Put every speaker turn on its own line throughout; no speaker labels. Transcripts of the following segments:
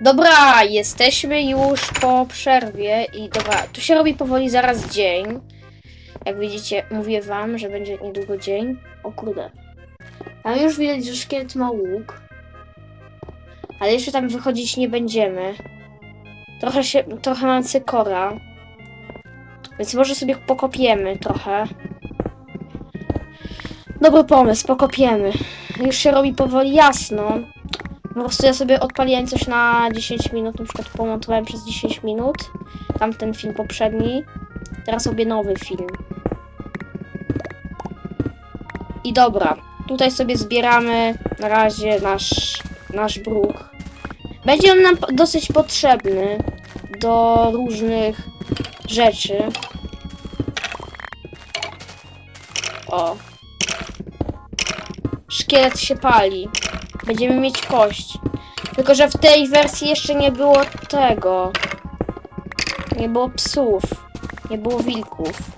Dobra, jesteśmy już po przerwie i dobra, tu się robi powoli zaraz dzień. Jak widzicie, mówię wam, że będzie niedługo dzień. O kurde. Tam już widać, że szkielet ma łuk. Ale jeszcze tam wychodzić nie będziemy. Trochę się, trochę mam cykora. Więc może sobie pokopiemy trochę. Dobry pomysł, pokopiemy. Już się robi powoli jasno. Po prostu ja sobie odpaliłem coś na 10 minut, na przykład pomontowałem przez 10 minut. Tamten film poprzedni. Teraz robię nowy film. I dobra, tutaj sobie zbieramy na razie nasz, nasz bruk. Będzie on nam dosyć potrzebny do różnych rzeczy. O. Szkielet się pali. Będziemy mieć kość. Tylko, że w tej wersji jeszcze nie było tego. Nie było psów. Nie było wilków.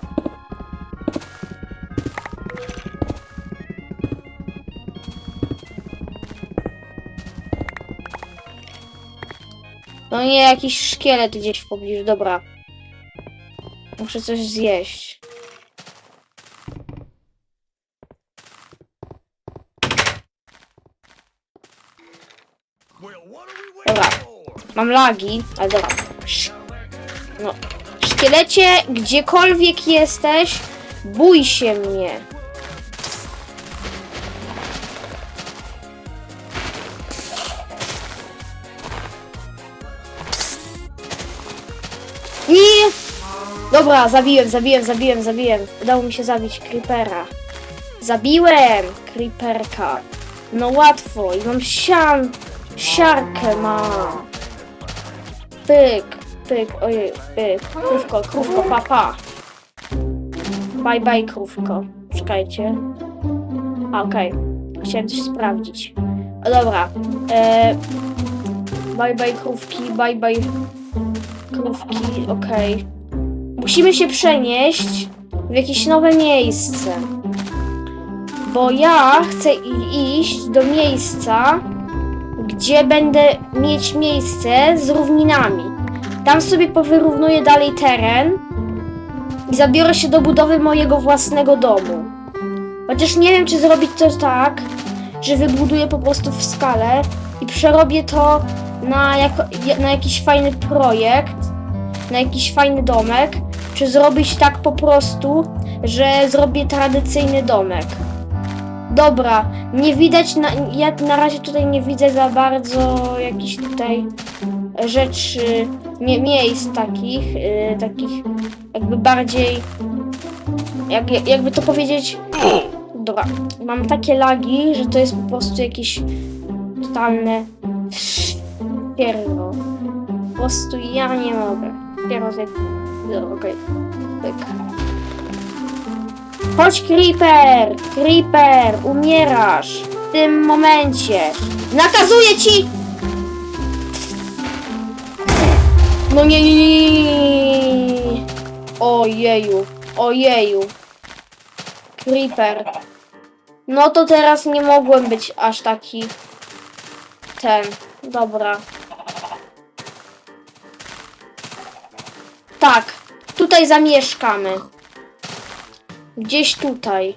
No nie, jakiś szkielet gdzieś w pobliżu. Dobra. Muszę coś zjeść. Dobra. Mam lagi, ale dobra. No. Szkielecie, gdziekolwiek jesteś, bój się mnie. Nie! Dobra, zabiłem, zabiłem, zabiłem, zabiłem. Udało mi się zabić Creepera. Zabiłem Creeperka. No łatwo i mam sian, siarkę mam. Pyk, pyk, ojej, pyk. Krówko, krówko, papa. Bye, bye, krówko. Czekajcie. Okej. Chciałem coś sprawdzić. O, dobra. E, bye, bye, krówki, bye, bye, krówki, okej. Musimy się przenieść w jakieś nowe miejsce. Bo ja chcę iść do miejsca, gdzie będę mieć miejsce z równinami. Tam sobie powyrównuję dalej teren i zabiorę się do budowy mojego własnego domu. Chociaż nie wiem, czy zrobić to tak, że wybuduję po prostu w skalę i przerobię to na, jako, na jakiś fajny projekt, na jakiś fajny domek, czy zrobić tak po prostu, że zrobię tradycyjny domek. Dobra, nie widać, na, ja na razie tutaj nie widzę za bardzo jakichś tutaj rzeczy, mie, miejsc takich, y, takich jakby bardziej, jak, jakby to powiedzieć, dobra, mam takie lagi, że to jest po prostu jakieś totalne pierno. Po prostu ja nie mogę. Pierno, no, okej, pyk. Chodź, Creeper! Creeper! Umierasz! W tym momencie! Nakazuję ci! No nie, nie, nie. Ojeju, ojeju. Creeper. No to teraz nie mogłem być aż taki... Ten. Dobra. Tak. Tutaj zamieszkamy. Gdzieś tutaj.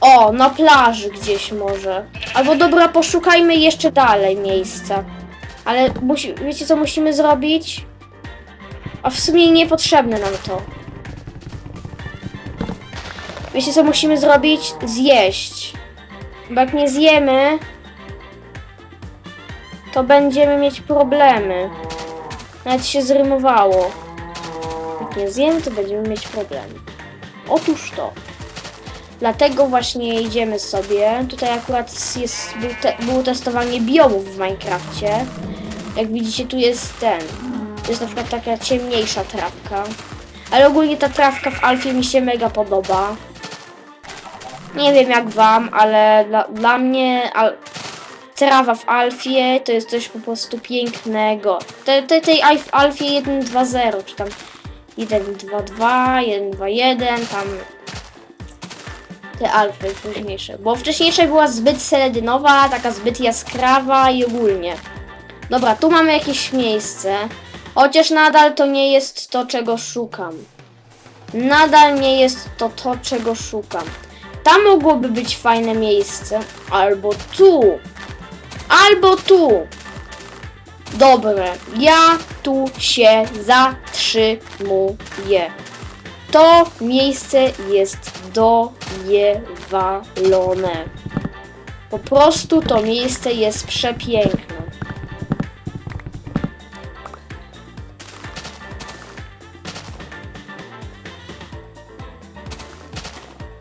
O, na plaży gdzieś może. Albo dobra, poszukajmy jeszcze dalej miejsca. Ale musi, wiecie co musimy zrobić? A w sumie niepotrzebne nam to. Wiecie co musimy zrobić? Zjeść. Bo jak nie zjemy, to będziemy mieć problemy. Nawet się zrymowało. Nie zjemy, to będziemy mieć problemy. Otóż to. Dlatego właśnie idziemy sobie. Tutaj akurat jest, był te, było testowanie biomów w Minecrafcie. Jak widzicie, tu jest ten. To jest na przykład taka ciemniejsza trawka. Ale ogólnie ta trawka w Alfie mi się mega podoba. Nie wiem jak wam, ale dla, dla mnie al, trawa w Alfie to jest coś po prostu pięknego. Te, te, tej Alf- Alfie 1.2.0, czy tam 1.2.2, 1.2.1, tam te alfy późniejsze. Bo wcześniejsza była zbyt seledynowa, taka zbyt jaskrawa i ogólnie. Dobra, tu mamy jakieś miejsce. Chociaż nadal to nie jest to, czego szukam. Nadal nie jest to to, czego szukam. Tam mogłoby być fajne miejsce. Albo tu. Albo tu. Dobre, ja tu się zatrzymuję. To miejsce jest dojewalone. Po prostu to miejsce jest przepiękne.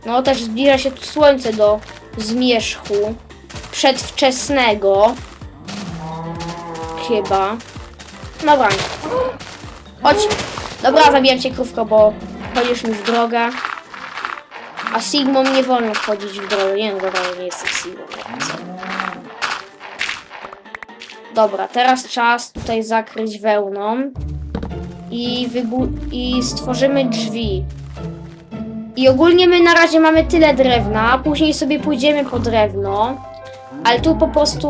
No też zbliża się tu słońce do zmierzchu przedwczesnego. Chyba. Dobra. Chodź. Dobra, zabijam cię krówko, bo chodzisz mi w drogę. A Sigmą nie wolno wchodzić w drogę. Nie, no dobra, nie jestem Sigmą. Dobra, teraz czas tutaj zakryć wełną i, i stworzymy drzwi. I ogólnie my na razie mamy tyle drewna, później sobie pójdziemy po drewno, ale tu po prostu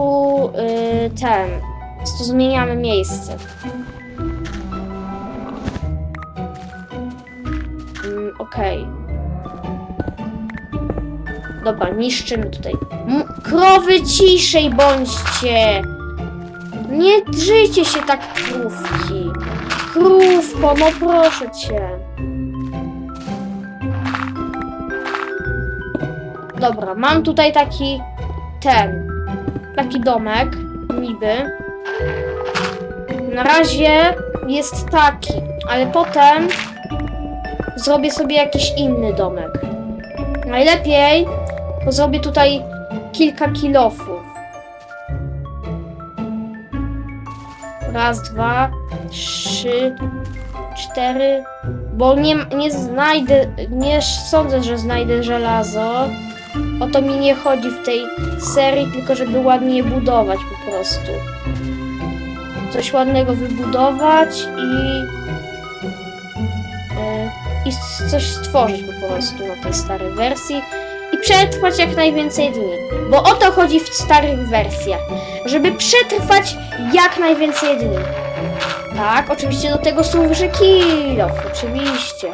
yy, ten, tu zmieniamy miejsce. Mm, Okej. Dobra, niszczymy tutaj. M krowy ciszej bądźcie! Nie drzyjcie się tak krówki. Krówko, no proszę cię. Dobra, mam tutaj taki ten, taki domek, niby. Na razie jest taki, ale potem zrobię sobie jakiś inny domek. Najlepiej to zrobię tutaj kilka kilofów. Raz, dwa, trzy, cztery. Bo nie, nie znajdę, nie sądzę, że znajdę żelazo. O to mi nie chodzi w tej serii, tylko żeby ładnie budować po prostu. Coś ładnego wybudować i. e, I coś stworzyć po prostu na tej starej wersji. I przetrwać jak najwięcej dni. Bo o to chodzi w starych wersjach. Żeby przetrwać jak najwięcej dni. Tak, oczywiście do tego służy kilof, oczywiście.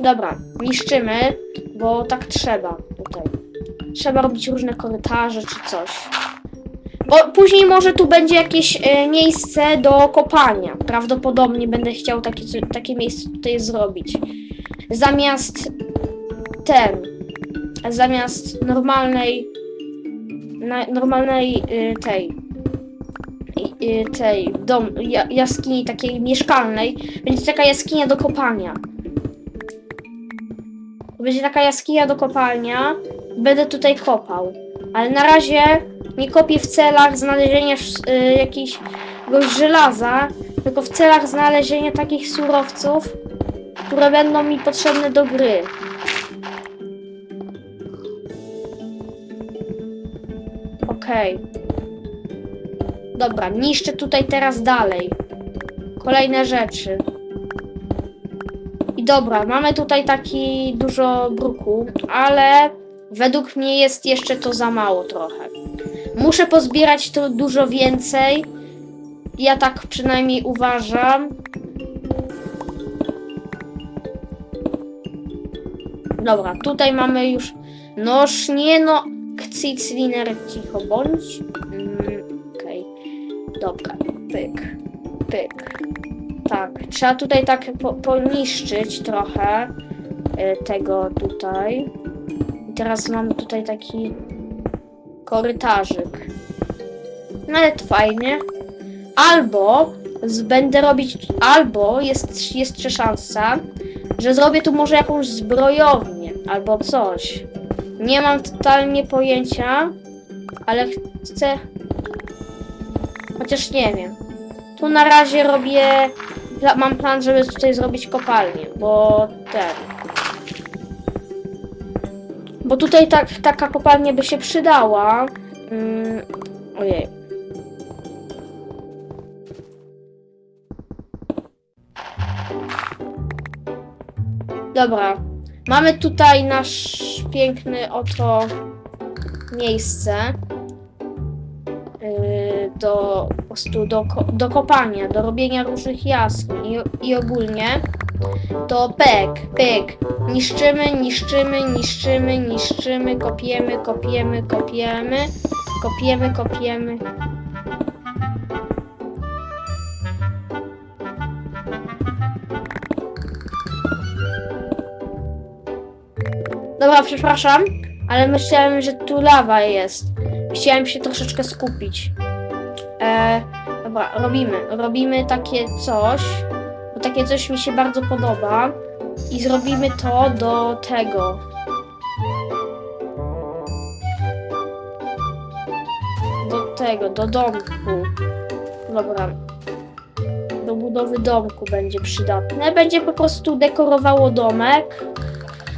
Dobra, niszczymy, bo tak trzeba tutaj. Trzeba robić różne korytarze czy coś. Bo później może tu będzie jakieś e, miejsce do kopania. Prawdopodobnie będę chciał takie, takie miejsce tutaj zrobić. Zamiast ten, zamiast normalnej, na, normalnej y, tej, y, tej dom, ja, jaskini takiej mieszkalnej, będzie taka jaskinia do kopania. Będzie taka jaskinia do kopalnia. Będę tutaj kopał. Ale na razie nie kopię w celach znalezienia y, jakiegoś żelaza, tylko w celach znalezienia takich surowców, które będą mi potrzebne do gry. Okej. Dobra, niszczę tutaj teraz dalej. Kolejne rzeczy. I dobra, mamy tutaj taki dużo bruku, ale według mnie jest jeszcze to za mało trochę. Muszę pozbierać to dużo więcej. Ja tak przynajmniej uważam. Dobra, tutaj mamy już noż, nie no, Xicliner, cicho bądź. Mm, Okej, dobra, pyk, pyk. Tak, trzeba tutaj tak po, poniszczyć trochę y, tego tutaj. I teraz mamy tutaj taki korytarzyk. No ale to fajnie. Albo będę robić, albo jest jeszcze szansa, że zrobię tu może jakąś zbrojownię albo coś. Nie mam totalnie pojęcia, ale chcę. Chociaż nie wiem. Tu na razie robię. Mam plan, żeby tutaj zrobić kopalnię, bo ten. Bo tutaj tak, taka kopalnia by się przydała. Mm, ojej. Dobra. Mamy tutaj nasz piękny oto miejsce. Yy, do po prostu do, do kopania, do robienia różnych jaskiń i, i ogólnie to pek, pyk. Niszczymy, niszczymy, niszczymy, niszczymy, kopiemy, kopiemy, kopiemy, kopiemy, kopiemy. Dobra, przepraszam, ale myślałem, że tu lawa jest. Chciałem się troszeczkę skupić. E, dobra, robimy. Robimy takie coś, takie coś mi się bardzo podoba. I zrobimy to do tego. Do tego, do domku. Dobra. Do budowy domku będzie przydatne. Będzie po prostu dekorowało domek.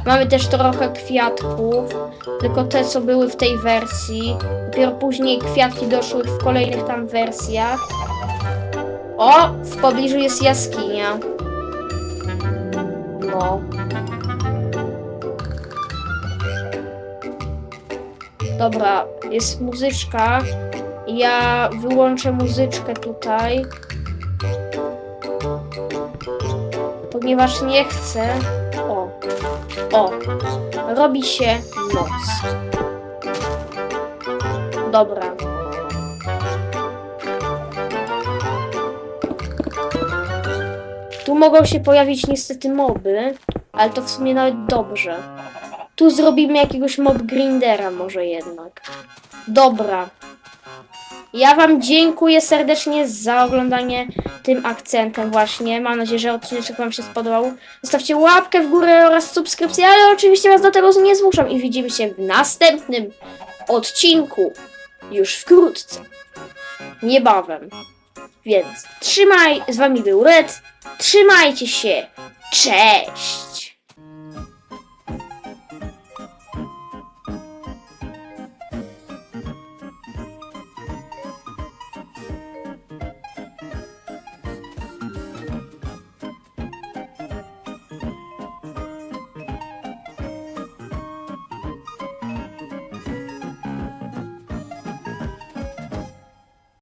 Mamy też trochę kwiatków, tylko te, co były w tej wersji. Dopiero później kwiatki doszły w kolejnych tam wersjach. O! W pobliżu jest jaskinia. No. Dobra, jest muzyczka. Ja wyłączę muzyczkę tutaj. Ponieważ nie chcę. O. O. Robi się noc. Dobra. Mogą się pojawić niestety moby, ale to w sumie nawet dobrze. Tu zrobimy jakiegoś mob grindera może jednak. Dobra. Ja wam dziękuję serdecznie za oglądanie tym akcentem właśnie. Mam nadzieję, że odcinek wam się spodobał. Zostawcie łapkę w górę oraz subskrypcję, ale oczywiście was do tego nie zmuszam. I widzimy się w następnym odcinku. Już wkrótce. Niebawem. Więc trzymaj, z wami był Red. Trzymajcie się. Cześć!